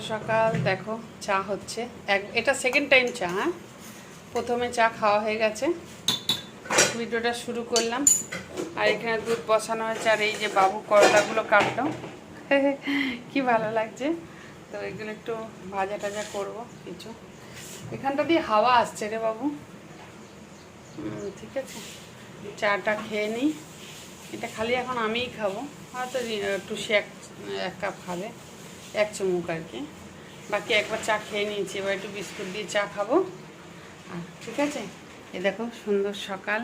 সকাল। দেখো, চা হচ্ছে। এক, এটা সেকেন্ড টাইম চা হ্যাঁ? প্রথমে চা খাওয়া হয়ে গেছে। ভিডিওটা শুরু করলাম। আর এখানে দুধ বসানো হয়েছে, আর এই যে বাবু করলাগুলো কাটলো। কি ভালো লাগছে। তো এগুলো একটু ভাজা টাজা করব কিছু। এখানটা দিয়ে হাওয়া আসছে রে বাবু। ঠিক আছে। চাটা খেয়ে নিই। এটা খালি এখন আমিই খাব। হয়তো রি- টুসি এক এক কাপ খাবে। এক চুমুক আর কি। বাকি একবার চা খেয়ে নিয়েছি, এবার একটু বিস্কুট দিয়ে চা খাব। ঠিক আছে? এ দেখো, সুন্দর সকাল।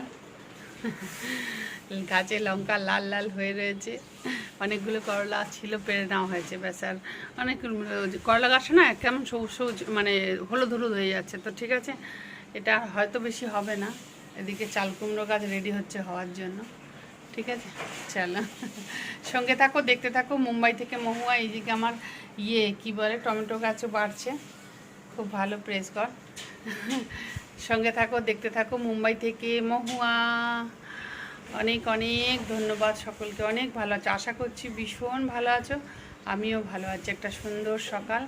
গাছে লঙ্কা লাল লাল হয়ে রয়েছে। অনেকগুলো করলা ছিল, পেরে নেওয়া হয়েছে, ব্যাস আর অনেক করলা গাছ না, কেমন সবুজ সবুজ মানে হলুদ হলুদ হয়ে যাচ্ছে। তো ঠিক আছে, এটা হয়তো বেশি হবে না। এদিকে চাল কুমড়ো গাছ রেডি হচ্ছে হওয়ার জন্য। ঠিক আছে? চলো। সঙ্গে থাকো, দেখতে থাকো। মুম্বাই থেকে মহুয়া এইদিকে আমার ইয়ে কি বলে, টমেটো গাছও বাড়ছে। খুব ভালো প্রেস কর সঙ্গে থাকো, দেখতে থাকো। মুম্বাই থেকে মহুয়া, অনেক অনেক ধন্যবাদ সকলকে। অনেক ভালো আছো। আশা করছি ভীষণ ভালো আছো। আমিও ভালো আছি। একটা সুন্দর সকাল।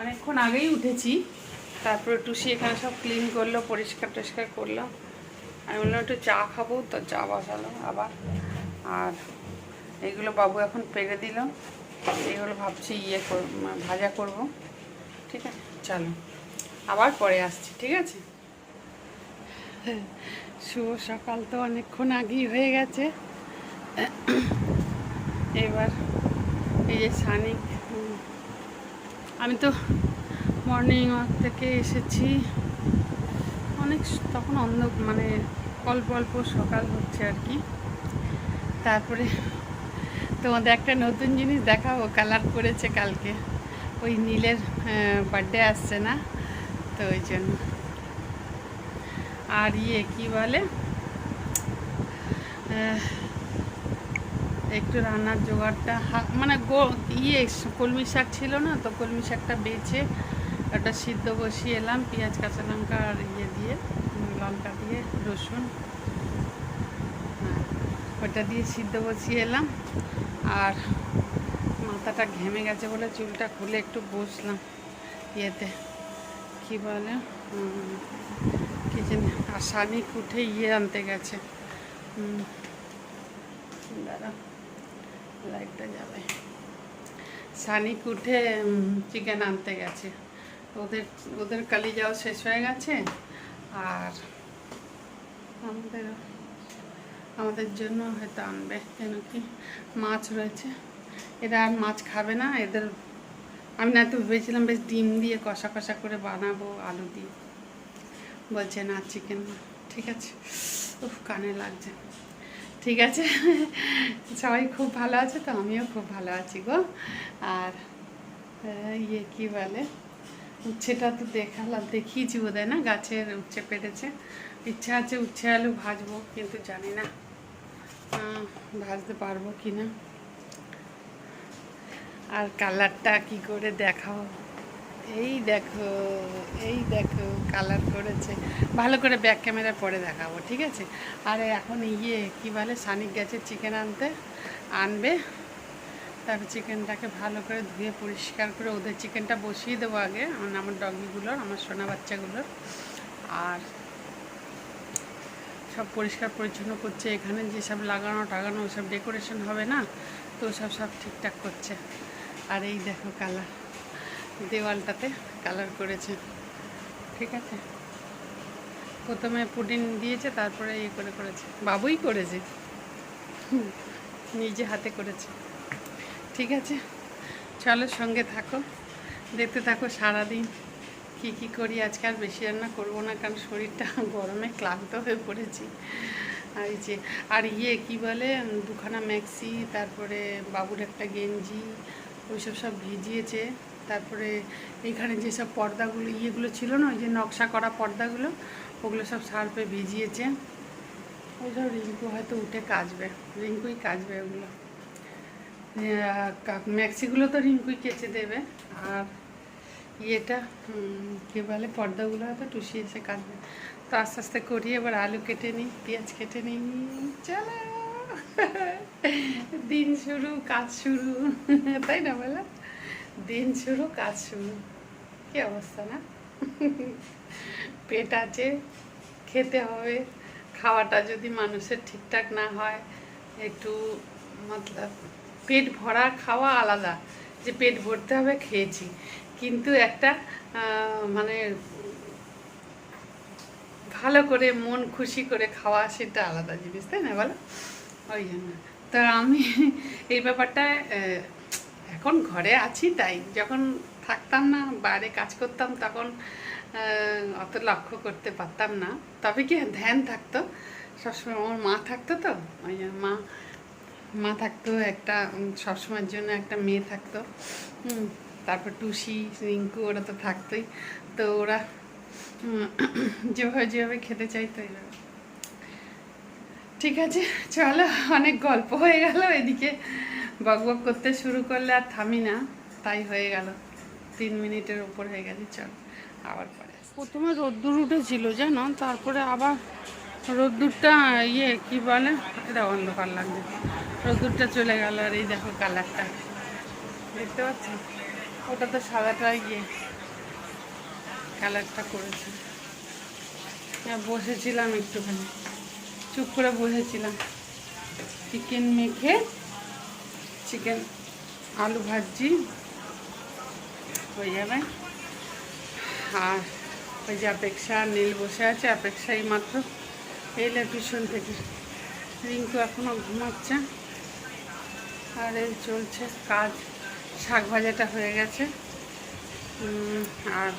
অনেকক্ষণ আগেই উঠেছি। তারপরে টুসি এখানে সব ক্লিন করল পরিষ্কার টরিষ্কার করল। আমি বললাম একটু চা খাব, তো চা বসালো আবার। আর এইগুলো বাবু এখন পেরে দিল এইগুলো ভাবছি ইয়ে ভাজা করব। ঠিক আছে? চলো। আবার পরে আসছি, ঠিক আছে? শুভ সকাল তো অনেকক্ষণ আগেই হয়ে গেছে। এবার এই যে সানিক আমি তো মর্নিং ওয়াক থেকে এসেছি। অনেক তখন অন্ধ মানে অল্প অল্প সকাল হচ্ছে আর কি। তারপরে তোমাদের একটা নতুন জিনিস দেখাবো, কালার করেছে কালকে। ওই নীলের বার্থডে আসছে না, তো ওই জন্য। আর ইয়ে কি বলে? একটু রান্নার জোগাড়টা মানে গো ইয়ে কলমি শাক ছিল না, তো কলমি শাকটা বেছে ওটা সিদ্ধ বসিয়ে এলাম পেঁয়াজ কাঁচা লঙ্কা আর ইয়ে দিয়ে লঙ্কা দিয়ে রসুন। হ্যাঁ, ওটা দিয়ে সিদ্ধ বসিয়ে এলাম। আর মাথাটা ঘেমে গেছে বলে চুলটা খুলে একটু বসলাম ইয়েতে। কি বলে কি জানি আর শানিক উঠে ইয়ে আনতে গেছে। দাঁড়া লাইটটা যাবে শানিক উঠে চিকেন আনতে গেছে। ওদের ওদের কালি যাওয়া শেষ হয়ে গেছে। আর আমাদের আমাদের জন্য হয়তো আনবে, কেন কি? মাছ রয়েছে। এরা আর মাছ খাবে না, এদের, আমি না তো ভেবেছিলাম বেশ ডিম দিয়ে কষা কষা করে বানাবো, আলু দিয়ে। বলছে, না চিকেন ঠিক আছে। উফ, কানে লাগছে। ঠিক আছে। সবাই খুব ভালো আছে তো? আমিও খুব ভালো আছি গো। আর ইয়ে কি বলে? উচ্ছেটা তো দেখালাম দেখিয়েছি বোধ না? গাছের উচ্ছে পেরেছে। ইচ্ছা আছে উচ্ছে, আলু ভাজবো, কিন্তু জানি না ভাজতে পারব কি না। আর কালারটা কি করে দেখাও? এই দেখো এই দেখো, কালার করেছে। ভালো করে ব্যাক ক্যামেরা পরে দেখাবো, ঠিক আছে? আর এখন ইয়ে কি বলে, সানিক গেছে চিকেন আনতে, আনবে। তারপর চিকেনটাকে ভালো করে ধুয়ে পরিষ্কার করে ওদের চিকেনটা বসিয়ে দেবো আগে মানে আমার ডগিগুলোর আমার সোনা বাচ্চাগুলোর আর সব পরিষ্কার পরিচ্ছন্ন করছে, এখানে যেসব লাগানো টাগানো ওসব ডেকোরেশন হবে না, তো সব সব ঠিকঠাক করছে। আর এই দেখো কালার, দেওয়ালটাতে কালার করেছে, ঠিক আছে? প্রথমে পুডিং দিয়েছে, তারপরে ইয়ে করে করেছে, বাবুই করেছে নিজে হাতে করেছে। ঠিক আছে? চলো সঙ্গে থাকো। দেখতে থাকো সারাদিন কী কী করি। আজকে আর বেশি রান্না করব না, কারণ শরীরটা গরমে ক্লান্ত হয়ে পড়েছি। আর যে, আর ইয়ে কি বলে দুখানা ম্যাক্সি, তারপরে বাবুর একটা গেঞ্জি, ওইসব সব ভিজিয়েছে। তারপরে এইখানে যেসব পর্দাগুলো, ইয়েগুলো ছিল না, ওই যে নকশা করা পর্দাগুলো, ওগুলো সব সার্ফে ভিজিয়েছে। ওই সব রিঙ্কু হয়তো উঠে কাচবে, রিঙ্কুই কাচবে ওগুলো। ম্যাক্সিগুলো তো রিঙ্কুই কেচে দেবে। আর ইয়েটা কী বলে, পর্দাগুলো হয়তো টুসি এসে কাটবে। তো আস্তে আস্তে করি, এবার আলু কেটে নিই, পেঁয়াজ কেটে নিই, চলো। দিন শুরু, কাজ শুরু। তাই না বলো? দিন শুরু, কাজ শুরু। কি অবস্থা না? পেট আছে, খেতে হবে। খাওয়াটা যদি মানুষের ঠিকঠাক না হয়, একটু, মতলব পেট ভরা খাওয়া আলাদা, যে পেট ভরতে হবে খেয়েছি। কিন্তু একটা মানে ভালো করে মন খুশি করে খাওয়া সেটা আলাদা জিনিস, তাই না বলো? ওই জন্য। তো আমি এই ব্যাপারটা এখন ঘরে আছি তাই। যখন থাকতাম না, বাইরে কাজ করতাম তখন অত লক্ষ্য করতে পারতাম না। তবে কি ধ্যান থাকতো, সবসময়। আমার মা থাকতো তো, ওই মা মা থাকতো, একটা সবসময়ের জন্য একটা মেয়ে থাকতো। তারপর টুসি, রিঙ্কু, ওরা তো থাকতোই। তো ওরা যেভাবে যেভাবে খেতে চাইতো এইভাবে ঠিক আছে, চলো, অনেক গল্প হয়ে গেল। এদিকে বক বক করতে শুরু করলে আর থামি না। তাই হয়ে গেল। তিন মিনিটের উপর হয়ে গেছে, চল, আবার পরে। প্রথমে রোদ্দুর উঠেছিল, জানো? তারপরে আবার রোদ্দুরটা ইয়ে কি বলে? এটা অন্ধকার লাগবে রোদ্দুরটা চলে গেল আর এই দেখো কালারটা। দেখতে পাচ্ছি? ওটা তো সাদাটা ইয়ে কালারটা করেছে। হ্যাঁ বসেছিলাম একটুখানি। চুপ করে বসেছিলাম। চিকেন মেখে চিকেন আলু ভাজি, হয়ে যাবে। আর ওই যে অপেক্ষা নীল বসে আছে অপেক্ষা এই মাত্র এলে টিউশন থেকে। রিঙ্কু এখনও ঘুমাচ্ছে। আর এই চলছে কাজ, শাক ভাজাটা হয়ে গেছে। আর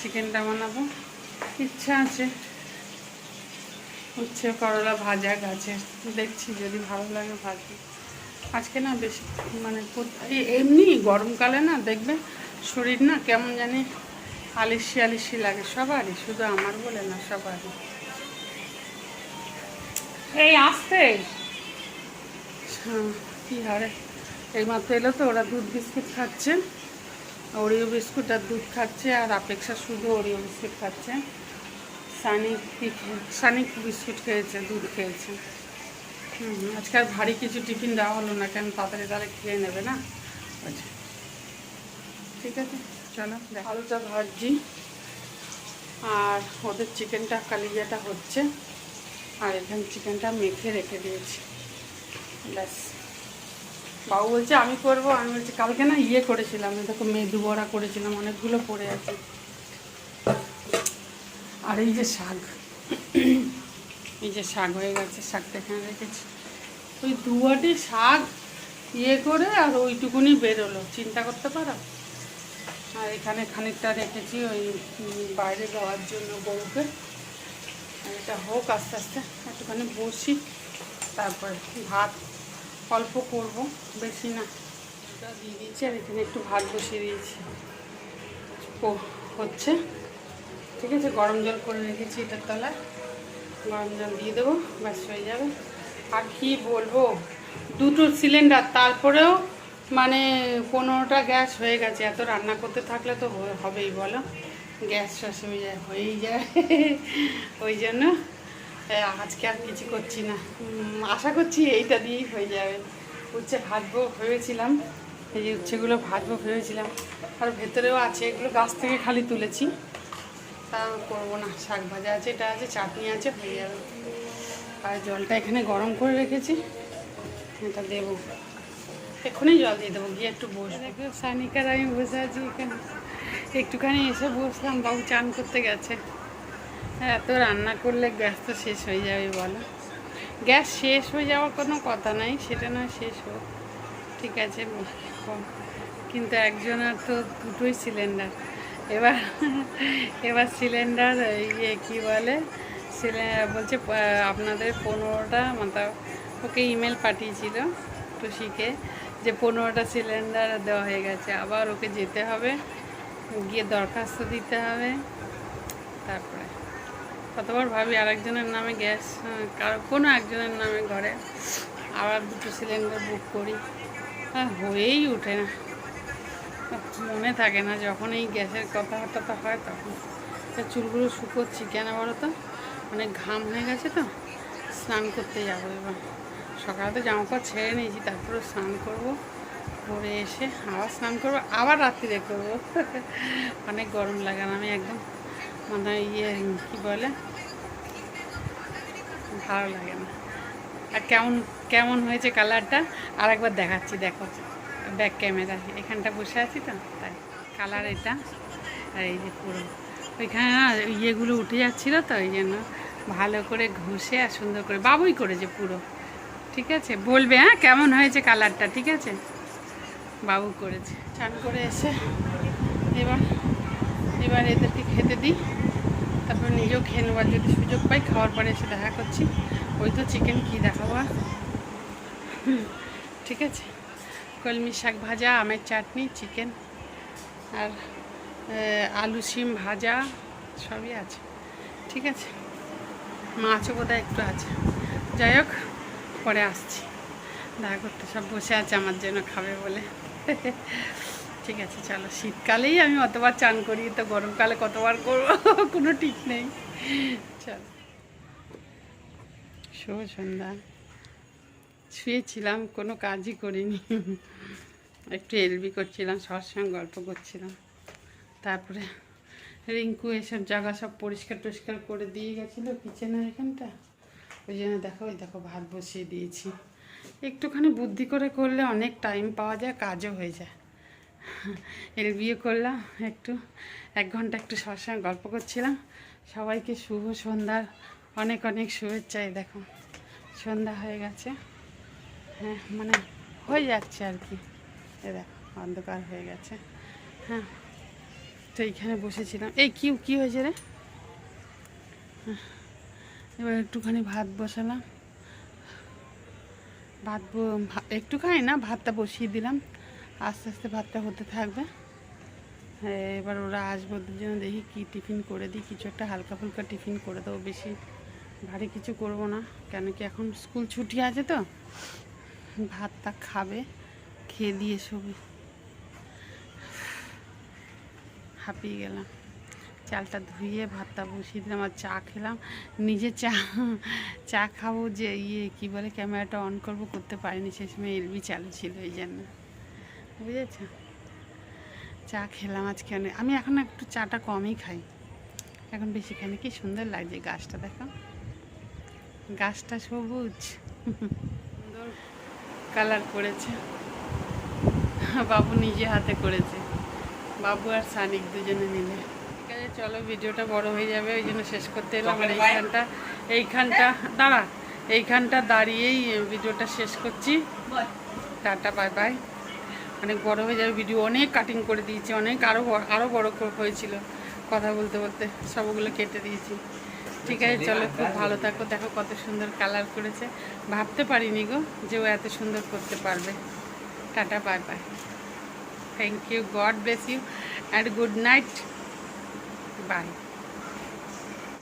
চিকেনটা বানাবো। ইচ্ছা আছে। উচ্ছে করলা ভাজা গাছে। দেখছি যদি ভালো লাগে ভাজি আজকে না বেশি মানে এমনি গরমকালে না দেখবে শরীর না কেমন জানি আলিসি আলিসি লাগে। সবারই, শুধু আমার বলে না সবারই। এই আসতে। কি হারে? এইমাত্র এলো তো ওরা দুধ বিস্কুট খাচ্ছে। ওরিও বিস্কুট আর দুধ খাচ্ছে আর অপেক্ষা শুধু ওরিও বিস্কুট খাচ্ছে। সানি কি খেয়ে- সানি বিস্কুট খেয়েছে দুধ খেয়েছে। হুম আজকে আর ভারী কিছু টিফিন দেওয়া হলো না কেন তাড়াতাড়ি তাহলে খেয়ে নেবে না? আচ্ছা। ঠিক আছে চলো আলুটা ভাজি আর ওদের চিকেনটা কালিজাটা হচ্ছে। আর এখানে চিকেনটা মেখে রেখে দিয়েছি। ব্যাস। বাবু বলছে, আমি করব। আমি বলছি, কালকে না ইয়ে করেছিলাম দেখো মেদু বড়া করেছিলাম, অনেকগুলো পড়ে আছে। আর এই যে শাক, এই যে শাক হয়ে গেছে, শাকটা এখানে রেখেছি। ওই দুয়াটি শাক ইয়ে করে আর ওইটুকুনি বেরোলো, চিন্তা করতে পারো? আর এখানে খানিকটা রেখেছি ওই বাইরে যাওয়ার জন্য আর এটা হোক আস্তে আস্তে, একটুখানি বসি, তারপরে ভাত অল্প করব, বেশি না। এটা দিয়ে দিয়েছি আর এখানে একটু ভাত বসিয়ে দিয়েছি। হচ্ছে। ঠিক আছে, গরম জল করে রেখেছি এটার তলায়। গরম জল দিয়ে দেবো, ব্যাস হয়ে যাবে। আর কি বলব? দুটো সিলিন্ডার, তারপরেও মানে পনেরোটা গ্যাস হয়ে গেছে। এত রান্না করতে থাকলে তো হবেই, বলো। গ্যাস হয়ে যায়, হয়েই যায়। ওই জন্য আজকে আর কিছু করছি না। আশা করছি এইটা দিয়েই হয়ে যাবে। উচ্ছে ভাজবো ভেবেছিলাম, এই যে উচ্ছেগুলো ভাজবো ভেবেছিলাম। আর ভেতরেও আছে, এগুলো গাছ থেকে খালি তুলেছি। তা করব না, শাক ভাজা আছে, এটা আছে, চাটনি আছে, হয়ে যাবে। আর জলটা এখানে গরম করে রেখেছি, এটা দেবো। এক্ষুনি জল দিয়ে দেবো, গিয়ে একটু বসবো। দেখো, সানিকার আমি বসে আছি এখানে। একটুখানি এসে বসলাম, বাবু চান করতে গেছে। হ্যাঁ এত রান্না করলে গ্যাস তো শেষ হয়ে যাবে, বলো। গ্যাস শেষ হয়ে যাওয়ার কোনো কথা নাই, সেটা না শেষ হোক। ঠিক আছে। কিন্তু একজনের তো দুটোই সিলিন্ডার এবার এবার সিলিন্ডার ইয়ে কী বলে সিলিন্ডার বলছে আপনাদের পনেরোটা মানে ওকে ইমেল পাঠিয়েছিল টুসিকে যে পনেরোটা সিলিন্ডার দেওয়া হয়ে গেছে। আবার ওকে যেতে হবে, গিয়ে দরখাস্ত দিতে হবে। তারপরে কতবার ভাবি আরেকজনের নামে গ্যাস কারও, কোনো একজনের নামে ঘরে। আবার দুটো সিলিন্ডার বুক করি। হয়েই ওঠে না। মনে থাকে না যখন এই গ্যাসের কথাবার্তা হয় তখন। চুলগুলো শুকোচ্ছি কেন বলো তো? অনেক ঘাম হয়ে গেছে তো। স্নান করতে যাব এবার। সকালে তো জামা কাপড় ছেড়ে নিয়েছি, তারপরে স্নান করব। করে এসে আবার স্নান করব, আবার রাত্রিরে করব। অনেক গরম লাগে না, আমি একদম মানে ইয়ে কী বলে? ভালো লাগে না। আর কেমন কেমন হয়েছে কালারটা? আর একবার দেখাচ্ছি, দেখো। ব্যাক ক্যামেরা, এখানটা বসে আছি তো, তাই। কালার এটা, আর এই যে পুরো। ওইখানে না ইয়েগুলো উঠে যাচ্ছিল তো, ওই জন্য ভালো করে ঘষে আর সুন্দর করে, বাবুই করেছে পুরো। ঠিক আছে? বলবে হ্যাঁ কেমন হয়েছে কালারটা? ঠিক আছে? বাবু করেছে। চান করে এসে, এবার এবার এদেরকে খেতে দিই। তারপর নিজেও খেয়ে নেবার যদি সুযোগ পাই, খাওয়ার পরে এসে দেখা করছি। ওই তো চিকেন কী দেখাবো? ঠিক আছে। কলমি শাক ভাজা, আমের চাটনি চিকেন আর আলু শিম ভাজা, সবই আছে। ঠিক আছে? মাছও বোধহয় একটু আছে। যাই হোক, পরে আসছি। দেখা করতে সব বসে আছে, আমার জন্য খাবে বলে। ঠিক আছে, চলো। শীতকালেই আমি অতবার চান করি, তো গরমকালে কতবার করব? কোনো ঠিক নেই। চলো। শুভ সন্ধ্যা। শুয়েছিলাম, কোনো কাজই করিনি। একটু এলবি করছিলাম, সবার সঙ্গে গল্প করছিলাম। তারপরে রিঙ্কু এসব জায়গা সব পরিষ্কার টরিষ্কার করে দিয়ে গেছিল কিচেনের এখানটা। ওই জন্য দেখো, ওই দেখো, ভাত বসিয়ে দিয়েছি। একটুখানি বুদ্ধি করে করলে অনেক টাইম পাওয়া যায়, কাজও হয়ে যায়। এর বিয়ে করলাম একটু এক ঘণ্টা একটু সবার সঙ্গে গল্প করছিলাম। সবাইকে শুভ সন্ধ্যার অনেক অনেক শুভেচ্ছা এই দেখো সন্ধ্যা হয়ে গেছে। হ্যাঁ মানে হয়ে যাচ্ছে আর কি। এ দেখো অন্ধকার হয়ে গেছে। হ্যাঁ তো এইখানে বসেছিলাম। এই কি কি হয়েছে রে? হ্যাঁ, এবার একটুখানি ভাত বসালাম। ভাত একটুখানি না ভাতটা বসিয়ে দিলাম। আস্তে আস্তে ভাতটা হতে থাকবে। হ্যাঁ, এবার ওরা আসবে ওদের জন্য। দেখি কী টিফিন করে দিই। কিছু একটা হালকা ফুলকা টিফিন করে দেবো। বেশি ভারী কিছু করব না। কেন কি এখন স্কুল ছুটি আছে তো। ভাতটা খাবে খেয়ে দিয়ে শোবে। হাঁপিয়ে গেলাম। চালটা ধুয়ে ভাতটা বসিয়ে দিলাম আর চা খেলাম। নিজে চা চা খাব যে ইয়ে কী বলে ক্যামেরাটা অন করব। করতে পারিনি। সেই সময় এলবি চালু ছিল এই জন্য। বুঝেছ? চা খেলাম আজকে অনেক আমি এখন একটু চাটা কমই খাই। এখন বেশি খাই কি সুন্দর লাগছে গাছটা দেখো। গাছটা সবুজ। সুন্দর। কালার করেছে। বাবু নিজে হাতে করেছে। বাবু আর সানিক দুজনে মিলে। ঠিক আছে চলো ভিডিওটা বড় হয়ে যাবে ওই জন্য শেষ করতে এলাম। আর এইখানটা এইখানটা দাঁড়া এইখানটা দাঁড়িয়েই ভিডিওটা শেষ করছি। Tata bye bye. অনেক বড় হয়ে যাবে ভিডিও অনেক কাটিং করে দিয়েছি অনেক আরও আরও বড় হয়েছিল। কথা বলতে বলতে সবগুলো কেটে দিয়েছি। ঠিক আছে চলো খুব ভালো থাকো দেখো কত সুন্দর কালার করেছে। ভাবতে পারিনি গো যে ও এত সুন্দর করতে পারবে। Tata bye bye thank you God bless you and good night bye